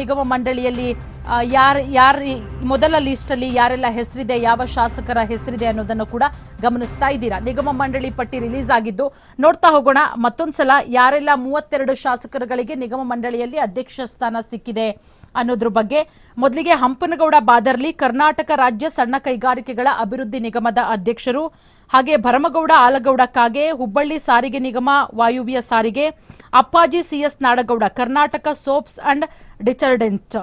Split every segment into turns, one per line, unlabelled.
ನಿಗಮ ಮಂಡಳಿಯಲ್ಲಿ ಯಾರು, ಯಾರ ಮೊದಲ ಲಿಸ್ಟಲ್ಲಿ ಯಾರೆಲ್ಲ ಹೆಸರಿದೆ, ಯಾವ ಶಾಸಕರ ಹೆಸರಿದೆ ಅನ್ನೋದನ್ನು ಕೂಡ ಗಮನಿಸ್ತಾ ಇದ್ದೀರಾ? ನಿಗಮ ಮಂಡಳಿ ಪಟ್ಟಿ ರಿಲೀಸ್ ಆಗಿದ್ದು, ನೋಡ್ತಾ ಹೋಗೋಣ. ಮತ್ತೊಂದ್ಸಲ ಯಾರೆಲ್ಲ ಮೂವತ್ತೆರಡು ಶಾಸಕರುಗಳಿಗೆ ನಿಗಮ ಮಂಡಳಿಯಲ್ಲಿ ಅಧ್ಯಕ್ಷ ಸ್ಥಾನ ಸಿಕ್ಕಿದೆ ಅನ್ನೋದ್ರ ಬಗ್ಗೆ. ಮೊದಲಿಗೆ ಹಂಪನಗೌಡ ಬಾದರ್ಲಿ, ಕರ್ನಾಟಕ ರಾಜ್ಯ ಸಣ್ಣ ಕೈಗಾರಿಕೆಗಳ ಅಭಿವೃದ್ಧಿ ನಿಗಮದ ಅಧ್ಯಕ್ಷರು. ಹಾಗೆ ಭರಮಗೌಡ ಆಲಗೌಡ ಕಾಗೆ ಹುಬ್ಬಳ್ಳಿ ಸಾರಿಗೆ ನಿಗಮ ವಾಯುವ್ಯ ಸಾರಿಗೆ, Appaji CS Nadagouda, Karnataka soaps and detergent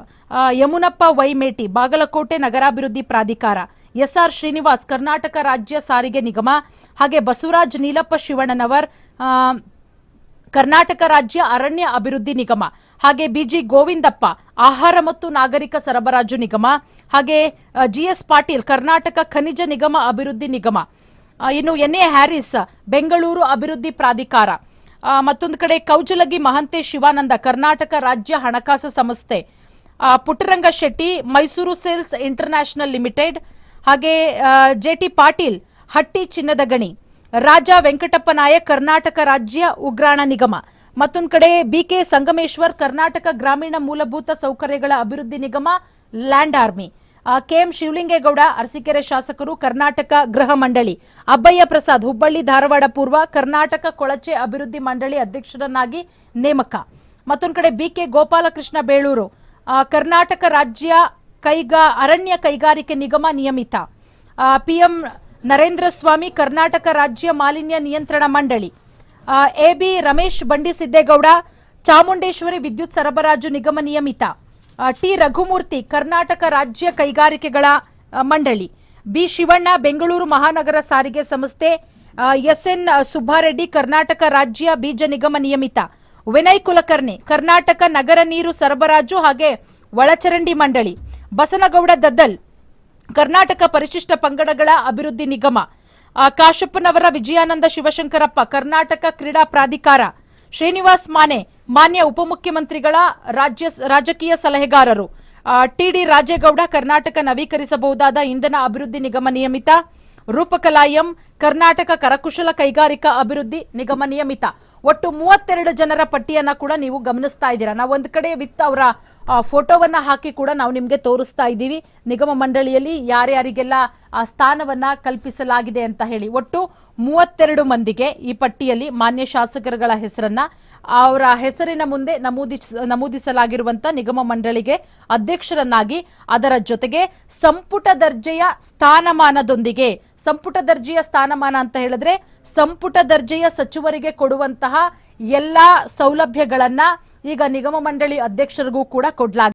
Yamunappa Vaimeti, Bagalkote ನಗರಾಭಿವೃದ್ಧಿ ಪ್ರಾಧಿಕಾರ, ಎಸ್ಆರ್ ಶ್ರೀನಿವಾಸ್, ಕರ್ನಾಟಕ ರಾಜ್ಯ ಸಾರಿಗೆ ನಿಗಮ, ಹಾಗೆ ಬಸವರಾಜ್ ನೀಲಪ್ಪ ಶಿವಣ್ಣನವರ್ ಕರ್ನಾಟಕ ರಾಜ್ಯ ಅರಣ್ಯ ಅಭಿವೃದ್ಧಿ ನಿಗಮ, ಹಾಗೆ ಬಿಜಿ ಗೋವಿಂದಪ್ಪ, ಆಹಾರ ಮತ್ತು ನಾಗರಿಕ ಸರಬರಾಜು ನಿಗಮ, ಹಾಗೆ ಜಿಎಸ್ ಪಾಟೀಲ್, ಕರ್ನಾಟಕ ಖನಿಜ ನಿಗಮ ಅಭಿವೃದ್ಧಿ ನಿಗಮ ಇನ್ನು ಎನ್ ಎ ಹ್ಯಾರಿಸ್, ಬೆಂಗಳೂರು ಅಭಿವೃದ್ಧಿ ಪ್ರಾಧಿಕಾರ. ಮತ್ತೊಂದು ಕಡೆ ಕೌಜಲಗಿ ಮಹಂತೇಶ್ ಶಿವಾನಂದ, ಕರ್ನಾಟಕ ರಾಜ್ಯ ಹಣಕಾಸು ಸಂಸ್ಥೆ. Puttaranga Shetty, Mysuru sales international limited, ಹಾಗೆ ಜೆ ಟಿ ಪಾಟೀಲ್, ಹಟ್ಟಿ ಚಿನ್ನದ ಗಣಿ, ರಾಜ ವೆಂಕಟಪ್ಪ ನಾಯಕ್, ಕರ್ನಾಟಕ ರಾಜ್ಯ ಉಗ್ರಾಣ ನಿಗಮ. ಮತ್ತೊಂದು ಕಡೆ ಬಿಕೆ ಸಂಗಮೇಶ್ವರ್, ಕರ್ನಾಟಕ ಗ್ರಾಮೀಣ ಮೂಲಭೂತ ಸೌಕರ್ಯಗಳ ಅಭಿವೃದ್ಧಿ ನಿಗಮ, land army. KM Shivalingegowda, Arsikere ಶಾಸಕರು, ಕರ್ನಾಟಕ ಗೃಹ ಮಂಡಳಿ. ಅಬ್ಬಯ್ಯ ಪ್ರಸಾದ್ ಹುಬ್ಬಳ್ಳಿ, ಧಾರವಾಡ ಪೂರ್ವ, ಕರ್ನಾಟಕ ಕೊಳಚೆ ಅಭಿವೃದ್ಧಿ ಮಂಡಳಿ ಅಧ್ಯಕ್ಷರನ್ನಾಗಿ ನೇಮಕ. ಮತ್ತೊಂದು ಕಡೆ ಬಿಕೆ ಗೋಪಾಲಕೃಷ್ಣ ಬೇಳೂರು. ಕರ್ನಾಟಕ ರಾಜ್ಯ ಕೈಗಾ, ಅರಣ್ಯ ಕೈಗಾರಿಕೆ ನಿಗಮ ನಿಯಮಿತ. ಪಿಎಂ ನರೇಂದ್ರ ಸ್ವಾಮಿ, ಕರ್ನಾಟಕ ರಾಜ್ಯ ಮಾಲಿನ್ಯ ನಿಯಂತ್ರಣ ಮಂಡಳಿ. ಎ ಬಿ ರಮೇಶ್ ಬಂಡಿಸಿದ್ದೇಗೌಡ ಚಾಮುಂಡೇಶ್ವರಿ ವಿದ್ಯುತ್ ಸರಬರಾಜು ನಿಗಮ ನಿಯಮಿತ. ಟಿ. ರಘುಮೂರ್ತಿ, ಕರ್ನಾಟಕ ರಾಜ್ಯ ಕೈಗಾರಿಕೆಗಳ ಮಂಡಳಿ. ಬಿ. ಶಿವಣ್ಣ, ಬೆಂಗಳೂರು ಮಹಾನಗರ ಸಾರಿಗೆ ಸಂಸ್ಥೆ ಎಸ್. ಎನ್. ಸುಬ್ಬಾರೆಡ್ಡಿ, ಕರ್ನಾಟಕ ರಾಜ್ಯ ಬೀಜ ನಿಗಮ ನಿಯಮಿತ. ವಿನಯ್ ಕುಲಕರ್ಣಿ, ಕರ್ನಾಟಕ ನಗರ ನೀರು ಸರಬರಾಜು ಹಾಗೆ ಒಳಚರಂಡಿ ಮಂಡಳಿ. ಬಸನಗೌಡ ದದ್ದಲ್, ಕರ್ನಾಟಕ ಪರಿಶಿಷ್ಟ ಪಂಗಡಗಳ ಅಭಿವೃದ್ಧಿ ನಿಗಮ. ಕಾಶಪ್ಪನವರ ವಿಜಯಾನಂದ ಶಿವಶಂಕರಪ್ಪ, ಕರ್ನಾಟಕ ಕ್ರೀಡಾ ಪ್ರಾಧಿಕಾರ. ಶ್ರೀನಿವಾಸ್ ಮಾನೆ, ಮಾನ್ಯ ಉಪಮುಖ್ಯಮಂತ್ರಿಗಳ ರಾಜ್ಯ ರಾಜಕೀಯ ಸಲಹೆಗಾರರು. ಟಿಡಿ ರಾಜೇಗೌಡ ಕರ್ನಾಟಕ ನವೀಕರಿಸಬಹುದಾದ ಇಂಧನ ಅಭಿವೃದ್ಧಿ ನಿಗಮ ನಿಯಮಿತ. ರೂಪಕಲಾಯಂ, ಕರ್ನಾಟಕ ಕರಕುಶಲ ಕೈಗಾರಿಕಾ ಅಭಿವೃದ್ಧಿ ನಿಗಮ ನಿಯಮಿತ. ಒಟ್ಟು ಮೂವತ್ತೆರಡು ಜನರ ಪಟ್ಟಿಯನ್ನ ಕೂಡ ನೀವು ಗಮನಿಸ್ತಾ ಇದ್ದೀರಾ? ನಾವು ಒಂದು ಕಡೆ ವಿತ್ ಅವರ ಫೋಟೋವನ್ನ ಹಾಕಿ ಕೂಡ ನಾವು ನಿಮಗೆ ತೋರಿಸ್ತಾ ಇದ್ದೀವಿ. ನಿಗಮ ಮಂಡಳಿಯಲ್ಲಿ ಯಾರ್ಯಾರಿಗೆಲ್ಲ ಆ ಸ್ಥಾನವನ್ನ ಕಲ್ಪಿಸಲಾಗಿದೆ ಅಂತ ಹೇಳಿ. ಒಟ್ಟು ಮೂವತ್ತೆರಡು ಮಂದಿಗೆ ಈ ಪಟ್ಟಿಯಲ್ಲಿ ಮಾನ್ಯ ಶಾಸಕರುಗಳ ಹೆಸರನ್ನ, ಅವರ ಹೆಸರಿನ ಮುಂದೆ ನಮೂದಿಸ ನಮೂದಿಸಲಾಗಿರುವಂತ ನಿಗಮ ಮಂಡಳಿಗೆ ಅಧ್ಯಕ್ಷರನ್ನಾಗಿ ಅದರ ಜೊತೆಗೆ ಸಂಪುಟ ದರ್ಜೆಯ ಸ್ಥಾನಮಾನದೊಂದಿಗೆ, ಸಂಪುಟ ದರ್ಜೆಯ ಸ್ಥಾನಮಾನ ಅಂತ ಹೇಳಿದ್ರೆ ಸಂಪುಟ ದರ್ಜೆಯ ಸಚಿವರಿಗೆ ಕೊಡುವಂತಹ ಎಲ್ಲ ಸೌಲಭ್ಯಗಳನ್ನ ಈಗ ನಿಗಮ ಮಂಡಳಿ ಅಧ್ಯಕ್ಷರಿಗೂ ಕೂಡ ಕೊಡ್ಲಾಗಿದೆ